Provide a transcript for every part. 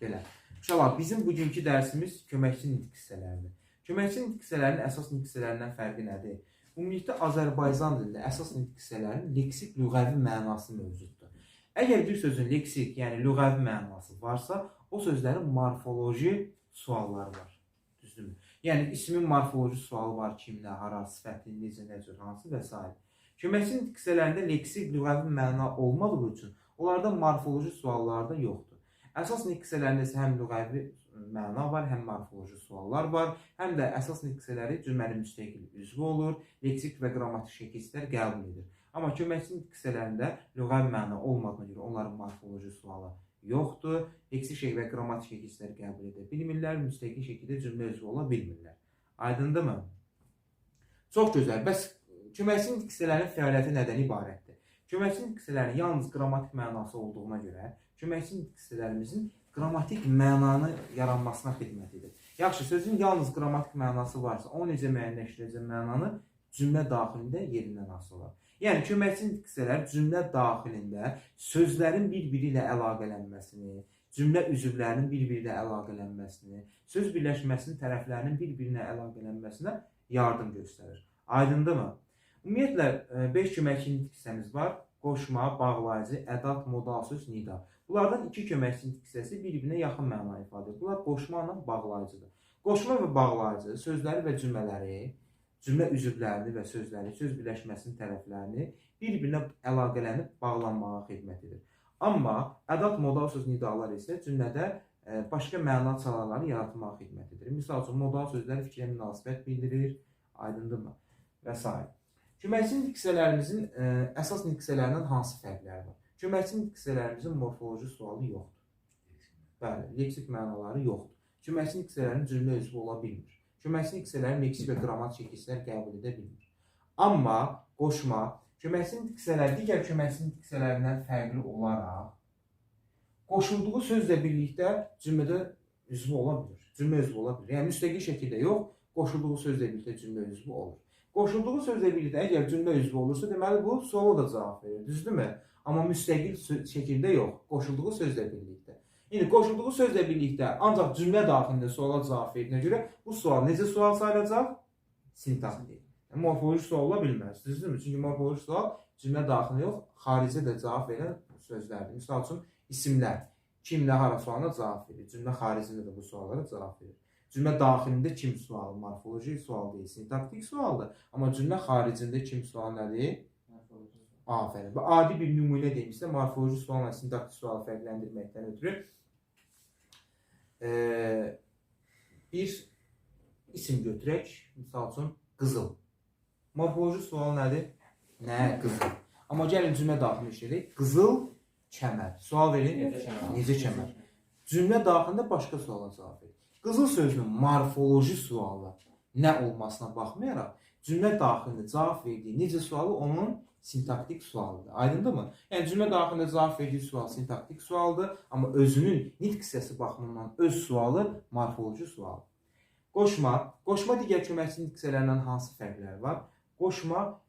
Belə. Uşaqlar, bizim bugünkü dərsimiz köməkçi nitq hissələridir. Köməkçi nitq hissələrinin əsas nitq hissələrindən fərqi nədir? Ümumilikdə Azərbaycan dilində əsas nitq hissələrinin leksik lüğəvi mənası mövcuddur. Əgər bir sözün leksik, yəni lüğəvi mənası varsa, o sözlərin morfoloji sualları var. Düzdürmü? Yəni ismin morfoloji sualı var, kimdə, hara, sifəti, necə, nə cür, hansı və s. Köməkçi nitq hissələrində leksik lüğəvi məna olmadığı üçün onlarda morfoloji suallar da yoxdur. Əsas nitq hissələrində isə həm lüğəvi məna var, həm morfoloji suallar var, həm də əsas nitq hissələri cümlənin müstəqil üzvü olur, leksik və qrammatik şəkil hissələr qəbul edir. Amma köməkçi nitq hissələrində lüğəvi məna olmadığına görə onların morfoloji sualı yoxdur. Leksik şəkil və qrammatik şəkil hissələri qəbul edə bilmirlər, müstəqil şəkildə cümlə üzvü ola bilmirlər. Aydındırmı? Çox gözəl. Bəs köməkçi nitq hissələrinin fəaliyyəti nədən ibarətdir? Köməkçi nitq hissələrinin yalnız qrammatik mənası olduğuna görə köməkçi nitq hissələrimizin qrammatik mənanı yaranmasına xidmət edir. Yaxşı, sözün yalnız qrammatik mənası varsa, o necə müəyyənləşdirəcək mənanı cümlə daxilində yerindən asılı olar. Yəni köməkçi nitq hissələri cümlə daxilində sözlərin bir-biri ilə əlaqələnməsini, cümlə üzvlərinin bir-biri ilə əlaqələnməsini, söz birləşməsinin tərəflərinin bir-birinə əlaqələnməsinə yardım göstərir. Aydındırmı? Ümumiyyətlə 5 köməkçi nitq hissəmiz var. Qoşma, bağlayıcı, ədat, modal söz, nida. Bunlardan iki köməkçi hissəsi bir-birinə yaxın məna ifadə edir. Bunlar qoşma ilə bağlayıcıdır. Qoşma və bağlayıcı sözləri və cümlələri, cümlə üzvlərini və sözləri, söz birləşməsinin tərəflərini bir-birinə əlaqələnib bağlanmağa xidmət edir. Amma ədat, modal söz, nidalar isə cümlədə e, başqa məna çalarları yaratmağa xidmət edir. Məsəl üçün modal sözlər fikrə münasibət bildirir, aydındırmı? Və s. Köməkçi nitq hissələrimizin ə, əsas nitq hissələrindən hansı fərqləri var? Nitq hissələrimizin morfoloji sualı yoxdur. Bəli, leksik mənaları yoxdur. Nitq hissələrinin cümlə üzvü ola bilmir. Köməkçi nitq hissələrin leksik və qrammatik şəkillər qəbul edə bilmir. Amma qoşma, nitq hissələri digər nitq hissələrindən fərqli olaraq qoşulduğu sözlə birlikdə cümlədə üzvü ola bilər. Cümlə üzvü ola bilər. Yəni müstəqil şəkildə yox, qoşulduğu sözlə birlikdə cümlə üzvü olur. Qoşulduğu sözlə birlikdə əgər cümlə üzvü olursa, deməli bu suala da cavab verir, düzdürmü? Amma müstəqil şəkildə yox, qoşulduğu sözlə birlikdə. İndi qoşulduğu sözlə birlikdə ancaq cümlə daxilində suala cavab verdiyinə görə bu sual necə sual sayılacaq? Sintaktik. Yəni, morfoloji sual ola bilməz, düzdürmü? Çünki morfoloji sual cümlə daxilində yox, xaricə də cavab verən sözlərdir. Məsəl üçün isimlər kimlə hara sualına cavab verir. Cümlə xaricində də bu suallara cavab verir. Cümlə daxilində kim sualı, morfoloji sual deyil, sintaktik sualdır. Amma cümlə xaricində kim sualı nədir? Afərin. Və adi bir nümunə deyimizdə morfoloji sualla sintaktik sualı fərqləndirməkdən ötürü eee bir isim götürək. Məsəl üçün qızıl. Morfoloji sual nədir? Nə qızıl? Amma gəlin cümlə daxilində işlədək. Qızıl kəmər. Sual verin. Necə kəmər? Cümlə daxilində başqa suala cavab verir. Qızıl sözünün morfoloji sualı nə olmasına baxmayaraq, cümlə daxilində cavab verdiyi necə sualı onun sintaktik sualıdır. Aydındırmı? Yəni cümlə daxilində cavab verdiyi sual sintaktik sualdır, amma özünün nitq hissəsi baxımından öz sualı morfoloji sualdır. Qoşma, qoşma digər köməkçi nitq hansı fərqləri var? Qoşma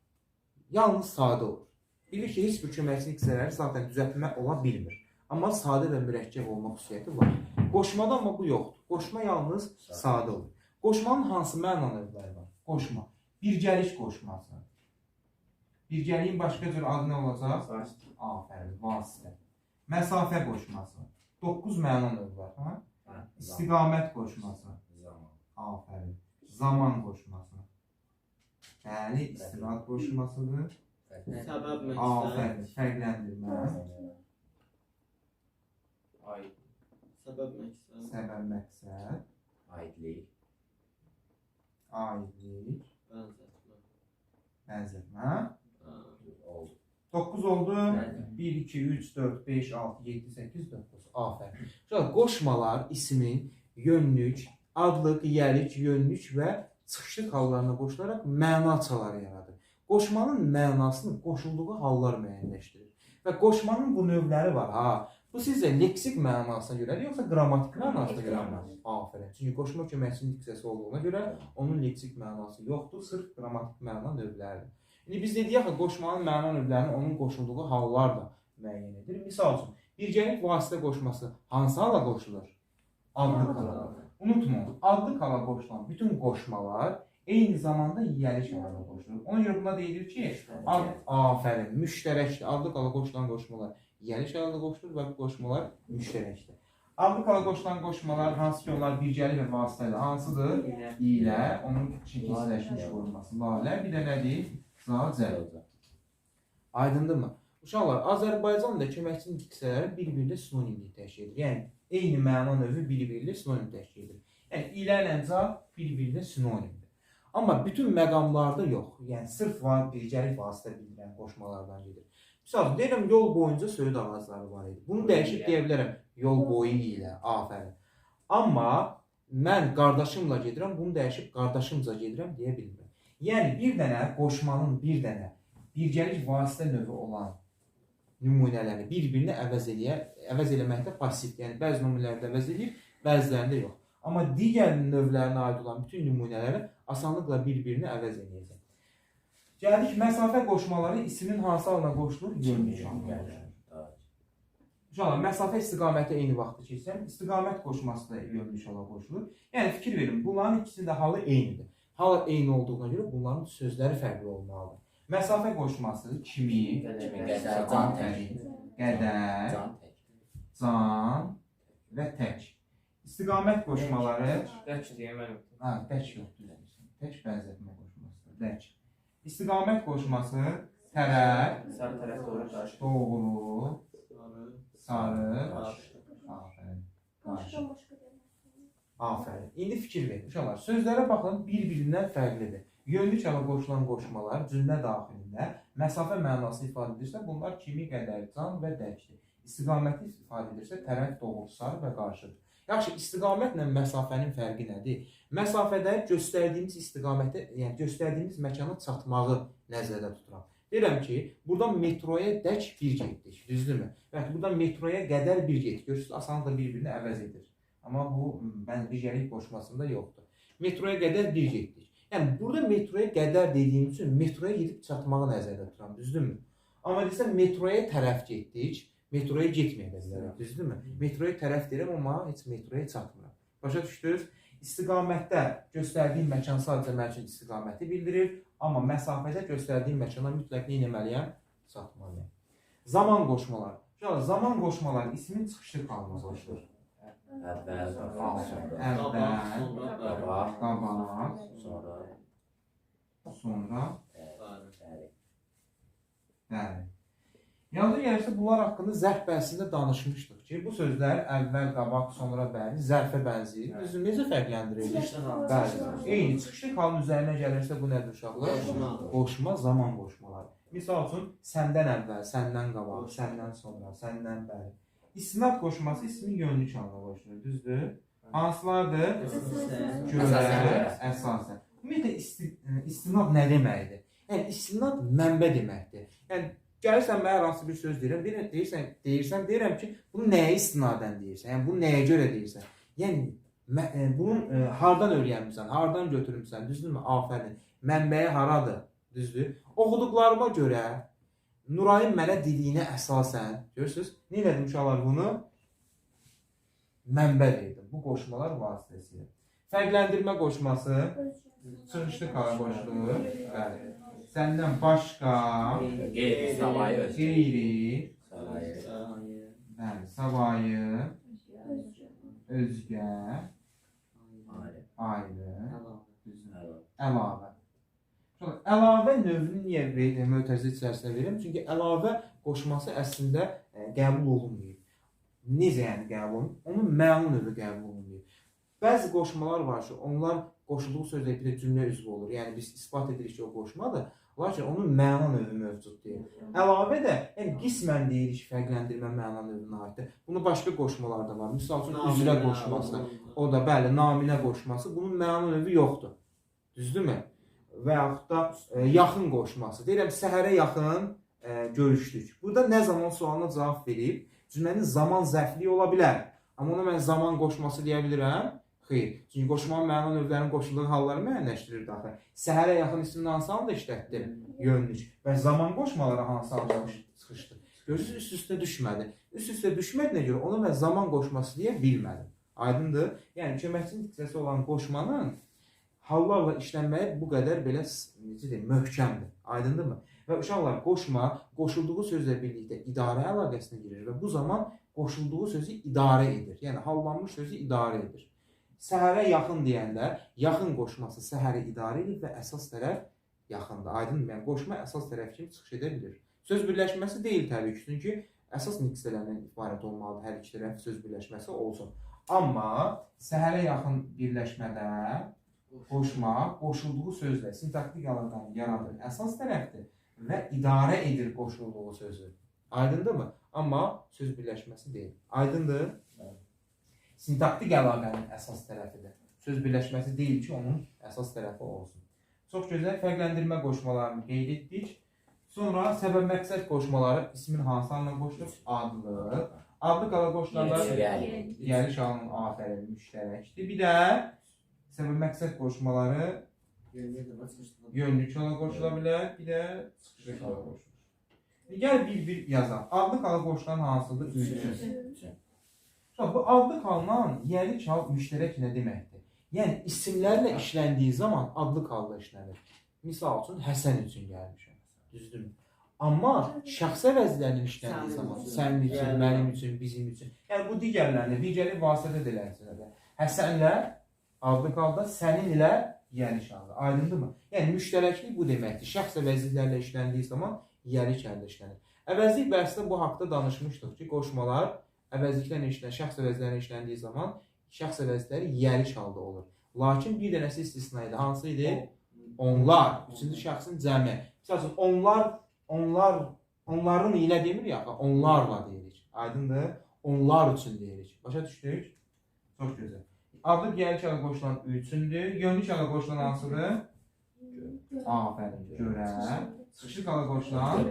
yalnız sadə olur. Bilir ki, heç bir köməkçi nitq zaten düzəltmə ola bilmir. Amma sadə və mürəkkəb olma xüsusiyyəti var. Qoşmada amma bu yoxdur. Qoşma yalnız sadə olur. Qoşmanın hansı məna növləri var? Qoşma. Birgəlik qoşması. Birgəliyin başqa cür adı nə olacaq? Afərin, vasitə. Məsafə qoşması. 9 məna növü var, ha? İstiqamət qoşması. Afərin. Zaman qoşması. Bəli, istinad qoşmasıdır. Səbəb Afərin. məqsəd. Fərqləndirmə. Ay, Səbəb məqsəd. Səbəb məqsəd. aidlik, Aidlik. Bənzətmə. Bənzətmə. Oldu. 9 oldu. Bəli. 1, 2, 3, 4, 5, 6, 7, 8, 9. Afərin. Sonra qoşmalar ismin yönlük, adlıq, yəlik, yönlük və çıxışlıq hallarına qoşularaq məna çaları yaradır. Qoşmanın mənasını qoşulduğu hallar müəyyənləşdirir. Və qoşmanın bu növləri var ha. Bu sizcə leksik mənasına görədir yoxsa qrammatik mənasına görədir? Afərin. Çünki qoşma köməkçi nitq hissəsi olduğuna görə onun leksik mənası yoxdur, sırf qrammatik məna növləridir. İndi biz dedik axı qoşmanın məna növlərini onun qoşulduğu hallar da müəyyən edir. Misal üçün, birgəlik vasitə qoşması hansı hala qoşulur? Adlı qala. Unutmayın, adlı qala qoşulan bütün qoşmalar eyni zamanda yiyəli qala qoşulur. Ona görə buna deyilir ki, ad, afərin, müştərəkdir. Adlı qala qoşulan qoşmalar yiyəli qala qoşulur və bu qoşmalar müştərəkdir. Qala qoşulan qoşmalar hansı ki onlar birgəli və vasitə ilə hansıdır? ilə onun şəkilsizləşmiş forması lalə, bir də nədir? Zacəl. Aydındırmı? Uşaqlar, Azərbaycanda köməkçi diksələri bir-birinə sinonimlik təşkil edir. Yəni eyni məna növü bir-birinə sinonim təşkil edir. Yəni ilə ilə ca bir-birinə sinonimdir. Amma bütün məqamlarda yox. Yəni sırf var birgəlik vasitə bildirən qoşmalardan gedir. Məsələn, deyirəm yol boyunca söyüd ağacları var idi. Bunu dəyişib deyə bilərəm yol boyu ilə, afərin. Amma mən qardaşımla gedirəm, bunu dəyişib qardaşımca gedirəm deyə bilmirəm. Yəni bir dənə qoşmanın bir dənə birgəlik vasitə növü olan nümunələri bir-birinə əvəz eləyə, əvəz eləməkdə pasiv, yəni bəzi nümunələrdə əvəz edir, bəzilərində yox. Amma digər növlərinə aid olan bütün nümunələri asanlıqla bir-birinə əvəz eləyəcək. Gəldik məsafə qoşmaları ismin hansı halına qoşulur? Halına. Uşaqlar, məsafə istiqaməti eyni vaxtda keçsəm, istiqamət qoşması da yönlük hala qoşulur. Yəni fikir verin, bunların ikisinin də halı eynidir. Halı eyni olduğuna görə bunların sözləri fərqli olmalıdır. Məsafə qoşması kimi, Kimi qədər, can tək. qədər, Can tək. və tək. İstiqamət qoşmaları, Dəç deyə ha, tək yoxdur. Tək bənzətmə qoşmasıdır. Tək. İstiqamət qoşması tərəf, Sarı tərəf doğru qarşı. doğru, Sarı. sarı, Qarşı. Afərin. İndi fikir verin. Uşaqlar, sözlərə baxın, bir-birindən fərqlidir. Yönlük hala qoşulan qoşmalar cümlə daxilində məsafə mənası ifadə edirsə, bunlar kimi qədər can və dəkdir. İstiqaməti ifadə edirsə, tərəf doğru, sarı və qarşıdır. Yaxşı, istiqamətlə məsafənin fərqi nədir? Məsafədə göstərdiyimiz istiqamətə, yəni göstərdiyimiz məkana çatmağı nəzərdə tuturam. Deyirəm ki, buradan metroya dək bir getdik, düzdürmü? Və buradan metroya qədər bir getdik. Görürsüz, asanlıqla bir-birini əvəz edir. Amma bu mən birgəlik qoşmasında yoxdur. Metroya qədər bir getdik. Yəni burada metroya qədər dediyim üçün metroya gedib çatmağı nəzərdə tuturam, düzdürmü? Amma desəm metroya tərəf getdik, metroya də bilərəm, düzdürmü? Metroya tərəf deyirəm, amma heç metroya çatmıram. Başa düşdünüz? İstiqamətdə göstərdiyim məkan sadəcə mənim üçün istiqaməti bildirir, amma məsafədə göstərdiyim məkana mütləq nə etməliyəm? Çatmalıyam. Zaman qoşmalar. Yəni zaman qoşmalar ismin çıxışı qalmaz qoşulur. Əvvəl, Əvvəl, əvvəl, Sonra qabaq, qabaq, sonra bəri. Bəli. Yazı gəlirsə bunlar haqqında zərf bəhsində danışmışdıq ki, bu sözlər əvvəl, qabaq, sonra bəli zərfə bənzəyir. Biz necə fərqləndiririk? Bəli. Eyni çıxışlı halın üzərinə gəlirsə bu nədir uşaqlar? Qoşma. Zaman qoşmaları. Misal üçün səndən əvvəl, səndən qabaq, səndən sonra, səndən bəri. İstinad qoşması ismin yönlük halına qoşulur, düzdür? Hansılardır? Görə, Əsasən. Ümumiyyətlə ə, istinad nə deməkdir? Yəni istinad mənbə deməkdir. Yəni gəlirsən mənə hansı bir söz deyirəm, deyirəm, deyirsən, deyirsən, deyirəm ki, bunu nəyə istinadən deyirsən? Yəni bunu nəyə görə deyirsən? Yəni mə, ə, bunun ə, hardan öyrənmisən, hardan götürmüsən, düzdürmü? Afərin. Mənbəyi haradır? Düzdür? Oxuduqlarıma görə Nurayın mənə dediyinə əsasən, görürsüz? Nə elədim uşaqlar bunu? Mənbə verdim bu qoşmalar vasitəsilə. Fərqləndirmə qoşması çıxışlı qala qoşulur. Bəli. Səndən başqa Qeyri, savayı, öz. qeyri, Savayı. bəli, savayı, özgə, Ayrı. əlavə. Əlavə növünü niyə ver- mötərizə içərisinə verirəm? Çünki əlavə qoşması əslində ə, qəbul olunmuyor. Necə yəni qəbul olunmur? Onun məna növü qəbul olunmuyor. Bəzi qoşmalar var ki, onlar qoşulduğu sözlə bir cümlə üzvü olur. Yəni biz isbat edirik ki, o qoşmadır. Lakin onun məna növü mövcud deyil. Əlavə də, yəni qismən deyirik fərqləndirmə məna növünə aiddir. Bunu başqa qoşmalarda var. Məsəl üçün üzrə qoşması, o da bəli, naminə qoşması, bunun məna növü yoxdur. Düzdürmü? Və yaxud da e, yaxın qoşması. Deyirəm səhərə yaxın e, görüşdük. Burada nə zaman sualına cavab verib, cümlənin zaman zərfliyi ola bilər. Amma ona mən zaman qoşması deyə bilirəm? Xeyr. Çünki qoşmanın məna növlərinin qoşulduğu halları müəyyənləşdirir daxil. Səhərə yaxın ismini hansı halda işlətdim? Yönlük. Və zaman qoşmaları hansı halda çıxışdı? Görürsüz üst-üstə düşmədi. Üst-üstə düşmədiyinə görə ona mən zaman qoşması deyə bilmədim. Aydındır? Yəni köməkçi diksiyası olan qoşmanın hallarla işlənməyi bu qədər belə necə deyim, möhkəmdir. Aydındırmı? Və uşaqlar qoşma qoşulduğu sözlə birlikdə idarə əlaqəsinə girir və bu zaman qoşulduğu sözü idarə edir. Yəni hallanmış sözü idarə edir. Səhərə yaxın deyəndə yaxın qoşması səhəri idarə edir və əsas tərəf yaxındır. Aydındır? Yəni qoşma əsas tərəf kimi çıxış edə bilir. Söz birləşməsi deyil təbii ki, çünki əsas niksələrindən ibarət olmalıdır hər iki tərəf söz birləşməsi olsun. Amma səhərə yaxın birləşmədə qoşma qoşulduğu sözlə sintaktik əlaqəni yaradır. Əsas tərəfdir və idarə edir qoşulduğu sözü. Aydındırmı? Amma söz birləşməsi deyil. Aydındır? sintaktik əlaqənin əsas tərəfidir. Söz birləşməsi deyil ki, onun əsas tərəfi olsun. Çox gözəl fərqləndirmə qoşmalarını qeyd etdik. Sonra səbəb məqsəd qoşmaları ismin hansı anla qoşulur? Adlı. Adlı qala qoşulanlar irəli şanın afərin müştərəkdir. Bir də səbəb məqsəd qoşmaları yönlü qala qoşula bilər, bir də çıxışı qala qoşulur. E, gəl bir-bir yazaq. Adlı qala qoşulan hansıdır? 3. Bu adlı kavram yerli çal müşterek ne demektir? Yani isimlerle işlendiği zaman adlı kavla işlenir. Misal olsun Hasan için gelmiş. Düzdür mü? Amma şəxsi əvəzlərinin işləndiyi zaman sənin üçün, yəni, mənim üçün, bizim üçün. Yəni bu digərlərinə, digəri vasitədə də eləsinə. Həsənlə adlı qalda sənin ilə yəni şanlı. Aydındırmı? Yəni müştərəklik bu deməkdir. Şəxs əvəzliklərlə işləndiyi zaman yəni kəldə işlənir. Əvəzlik bəhsində bu haqqda danışmışdıq ki, qoşmalar əvəzliklərlə işlənən şəxs əvəzlərlə işləndiyi zaman şəxs əvəzləri yəri çalda olur. Lakin bir dənəsi istisna idi. Hansı idi? Onlar. Üçüncü şəxsin cəmi. Məsələn, onlar onlar onların ilə demirik axı, onlarla deyirik. Aydındır? Onlar üçün deyirik. Başa düşdük? Çox gözəl. Adlı gəlir kələ qoşulan üçündür. Yönlü kələ qoşulan hansıdır? Afərin. Görə. Çıxışı kala qoşulan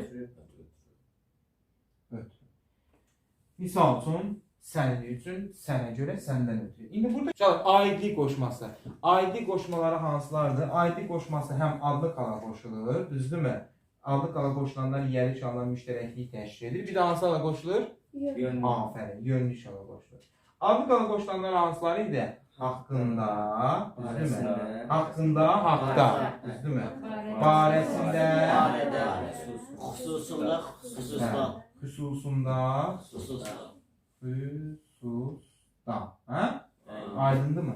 Misal sənin üçün, sənə görə, səndən ötürü. İndi burada Uşaqlar, aidlik qoşması. Aidlik qoşmaları hansılardır? Aidlik qoşması həm adlı kala qoşulur, düzdürmü? Adlı kala qoşulanlar yeri çalan müştərəklik təşkil edir. Bir də hansı kala qoşulur? Yönlü. Afərin, yönlü kala qoşulur. Adlı kala qoşulanlar hansıları idi? Haqqında, düzdürmü? Haqqında, haqda, düzdürmü? Barəsində. Xüsusunda, xüsusda. Xüsusunda, Xüsusda. xüsusda. Hə? Aydındırmı?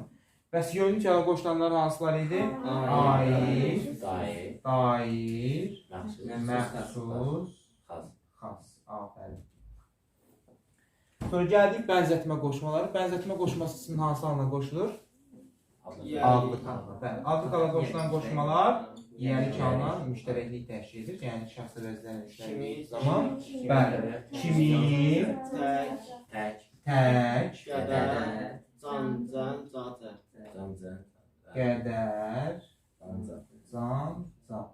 Bəs yönlü kala qoşulanlar hansılar idi? Aid, Dair. dair Məxsus. xas. Afərin. Sonra gəldik bənzətmə qoşmaları. Bənzətmə qoşması ismin hansı halına qoşulur? Yəni- Adlı kala. Bəli, adlı kala qoşulan qoşmalar yeri çalan müştərəklik təşkil edir. Yəni şəxs işləndiyi Kimi, zaman bəli, kimi, Tək, Tək. tək, qədər, can, can, zatə. Cancan. qədər, Cancan. can, can.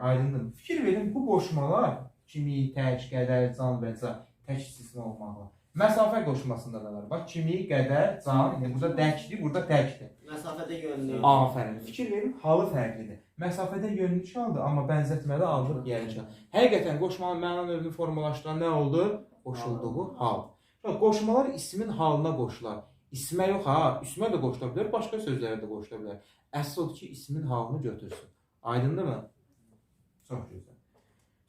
Aydındır. Fikir verin bu qoşmalar kimi, tək, qədər, can və can tək istisna olmaqla. Məsafə qoşmasında da var. Bax kimi, qədər, can, yəni burada dəkdir, burada təkdir. Məsafədə yönlü. Afərin. Fikir verin, halı fərqlidir. Məsafədə yönlü çaldı, amma bənzətmədə aldıq yeri çal. Həqiqətən qoşmanın məna növünü formalaşdıran nə oldu? Qoşulduğu hal. Bax, Qoşmalar ismin halına qoşular. İsmə yox ha, ismə də qoşula bilər, başqa sözlərə də qoşula bilər. Əsas odur ki, ismin halını götürsün. Aydındırmı? Çox gözəl.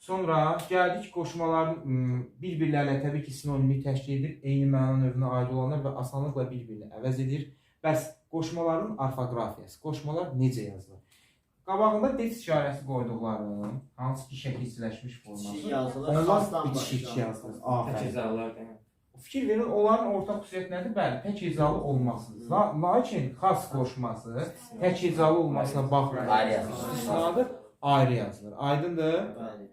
Sonra gəldik qoşmaların ım, bir-birlərlə təbii ki, sinonimlik təşkil edir, eyni məna növünə aid olanlar və asanlıqla bir-birini əvəz edir. Bəs qoşmaların orfoqrafiyası, qoşmalar necə yazılır? Qabağında def işarəsi qoyduqlarım, hansı ki şəkilçiləşmiş Çi forması. yazılır, Onlar bitişik yazılır. Afərin. Təchizarlar demək. Fikir verin, onların ortaq xüsusiyyəti nədir? Bəli, tək hecalı olmasıdır. La- Lakin xas qoşması tək hecalı olmasına baxmayaraq Ayrı yazılır. istisnadır, ayrı yazılır. Aydındır? Bəli.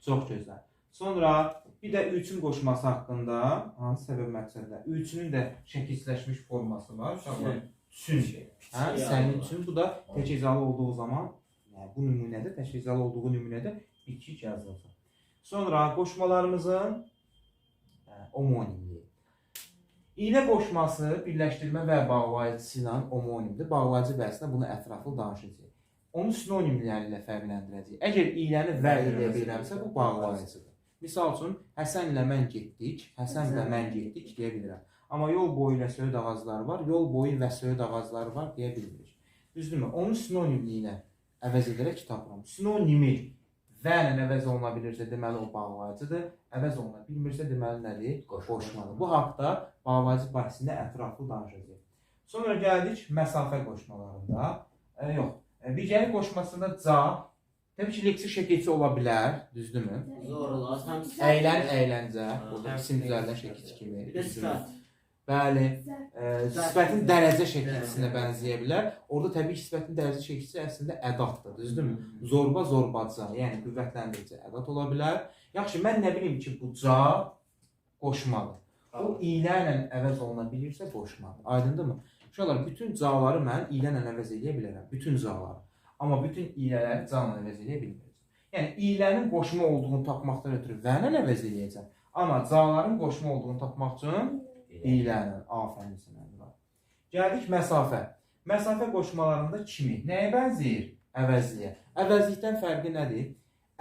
Çox gözəl. Sonra bir də üçün qoşması haqqında hansı səbəb məqsədlər? Üçünün də şəkilçiləşmiş forması var. Uşaqlar, üçün. Hə, sənin üçün bu da tək hecalı olduğu zaman, yəni bu nümunədə tək hecalı olduğu nümunədə iki yazılacaq. Sonra qoşmalarımızın hə, homonimliyi. İynə qoşması birləşdirmə və bağlayıcısı ilə homonimdir. Bağlayıcı bəhsində bunu ətraflı danışacağıq. Onu sinonimləri ilə fərqləndirəcəyik. Əgər iyləni və ilə bilirəmsə, bu bağlayıcıdır. Misal üçün, Həsən ilə mən getdik, Həsən ilə mən getdik deyə bilirəm. Amma yol boyu ilə söyüd ağacları var, yol boyu və söyüd ağacları var deyə bilmirik. Düzdürmü? Onu sinonimliyinə əvəz edərək tapıram. Sinonimi və ilə əvəz oluna bilirsə, deməli o bağlayıcıdır. Əvəz oluna bilmirsə, deməli nədir? Qoşmalı. Bu haqqda bağlayıcı bahsində ətraflı danışacağıq. Sonra gəldik məsafə qoşmalarında. E, yox, birgəlik qoşmasında ca təbii ki, leksik şəkilçi ola bilər, düzdürmü? Zor olar. Həm Əylən, əyləncə, burada isim düzəldən şəkilçi kimi. Bir də sifət. Bəli, e, sifətin dərəcə şəkilçisinə bənzəyə bilər. Orada təbii ki, sifətin dərəcə şəkilçisi əslində ədatdır, düzdürmü? Zorba, zorbaca, yəni qüvvətləndirici ədat ola bilər. Yaxşı, mən nə bilim ki, bu ca qoşmalı. O ilə ilə əvəz oluna bilirsə qoşmalı. Aydındırmı? Uşaqlar, bütün caları mən ilə ilə əvəz edə bilərəm, bütün caları. Amma bütün ilələri ca ilə əvəz edə bilmirəm. Yəni ilənin qoşma olduğunu tapmaqdan ötürü və ilə əvəz edəcəm. Amma caların qoşma olduğunu tapmaq üçün İylənin, afərin sənədir. Gəldik məsafə. Məsafə qoşmalarında kimi nəyə bənzəyir? Əvəzliyə. Əvəzlikdən fərqi nədir?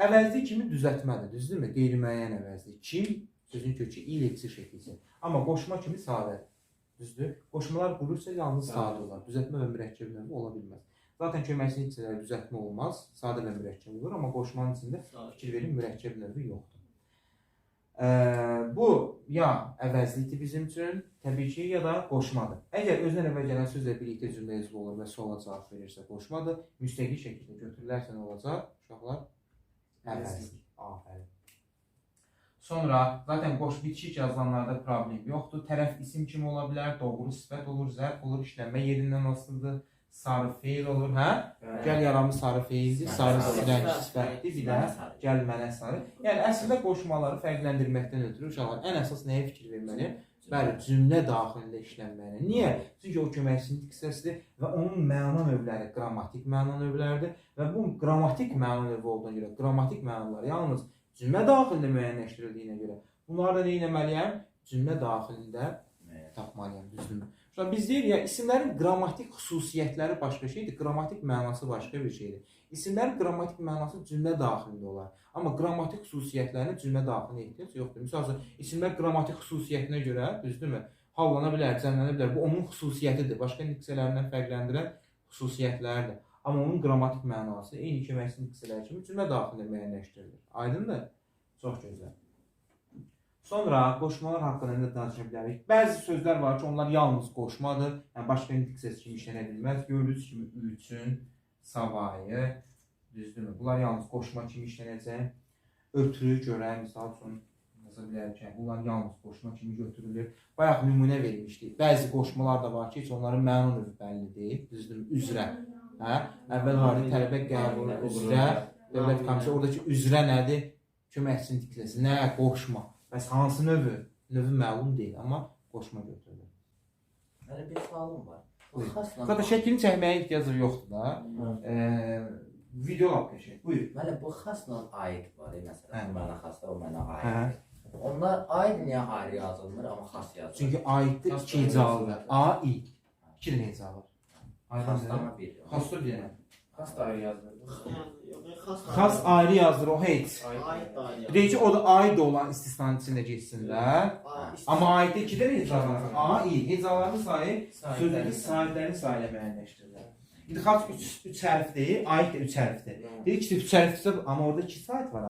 Əvəzlik kimi düzəltmədir, düzdürmü? Qeyri-müəyyən əvəzlik. Kim sözün kökü ileksi şəkilsi. Amma qoşma kimi sadədir. Düzdür? Qoşmalar qurursa yalnız sadə olar. Düzəltmə və mürəkkəb növü ola bilməz. Zaten köməkçilik hissələri düzəltmə olmaz, sadə və mürəkkəb olur, amma qoşmanın içində fikir verin mürəkkəb növü yoxdur. Ə, bu ya əvəzlikdir bizim üçün, təbii ki, ya da qoşmadır. Əgər özünə əvvəl gələn sözlə birlikdə cümlə yazılı olur və suala cavab verirsə qoşmadır, müstəqil şəkildə götürülərsə nə olacaq? Uşaqlar əvəzlik. Afərin. Sonra zaten boş bitişik yazılanlarda problem yoxdur. Tərəf isim kimi ola bilər, doğru sifət olur, zərf olur, işlənmə yerindən asılıdır, sarı feil olur, hə? Gəl yaramı sarı feildir, sarı silən sifətdir, bir də gəl mənə sarı. Yəni əslində qoşmaları fərqləndirməkdən ötürü uşaqlar ən əsas nəyə fikir verməli? Bəli, cümlə daxilində işlənməli. Niyə? Çünki o köməkçilik hissəsidir və onun məna növləri qrammatik məna növləridir və bu qrammatik məna növü olduğuna görə qrammatik mənalar yalnız cümlə daxilində müəyyənləşdirildiyinə görə bunları da nə etməliyəm? Cümlə daxilində tapmalıyam, düzdürmü? Sonra biz deyirik ya, isimlərin qrammatik xüsusiyyətləri başqa şeydir, qrammatik mənası başqa bir şeydir. İsimlərin qrammatik mənası cümlə daxilində olar. Amma qrammatik xüsusiyyətlərinə cümlə daxilində ehtiyac yoxdur. Məsəl üçün, isimlər qrammatik xüsusiyyətinə görə, düzdürmü? Hallana bilər, cəmlənə bilər. Bu onun xüsusiyyətidir. Başqa diksiyələrindən fərqləndirən xüsusiyyətlərdir. Amma onun qrammatik mənası eyni köməkçi diksiyələr kimi cümlə daxilində müəyyənləşdirilir. Aydındır? Çox gözəl. Sonra qoşmalar haqqında nə danışa bilərik? Bəzi sözlər var ki, onlar yalnız qoşmadır. Yəni başqa indiksiyası kimi işlənə bilməz. Gördüyünüz kimi üçün, savayı, düzdürmü? Bunlar yalnız qoşma kimi işlənəcək. Ötürü görə, misal üçün yaza bilərik ki, bunlar yalnız qoşma kimi götürülür. Bayaq nümunə vermişdik. Bəzi qoşmalar da var ki, heç onların məna növü bəlli deyil. Düzdürmü? Üzrə. Hə? Əvvəl hali tələbə qəbulu üzrə, dövlət komissiyası oradakı üzrə nədir? Köməkçinin tikləsi. Nə? Qoşma. Bəs hansı növü? Növü məlum deyil, amma qoşma götürülür. Hələ bir sualım var. Zaten şəklini çəkməyə ehtiyac yoxdur da. Eee video lap qəşəng. Buyur. Mələ bu xasla aid var, e, məsələn. Bu mənə xasda, o mənə Hə. aid. Onlar aid niyə ayrı yazılmır, amma xas yazılır? Çünki aiddir iki hecalıdır. A, i. İki dənə xastama bir. Dənə. Xas da ayrı xas. Xas ayrı yazdır o heç. Aid da ayrı. Ki, o da aid olan istisnanın içində geçsin də. Aa, Amma aiddə iki dənə heca var. A, i. Hecaların sayı sözlərin Sahibləri. sahiblərin sayı ilə müəyyənləşdirilir. İndi xas 3 3 hərfdir, aid də 3 hərfdir. Deyir ki, 3 hərfdirsə, amma orada 2 sayt var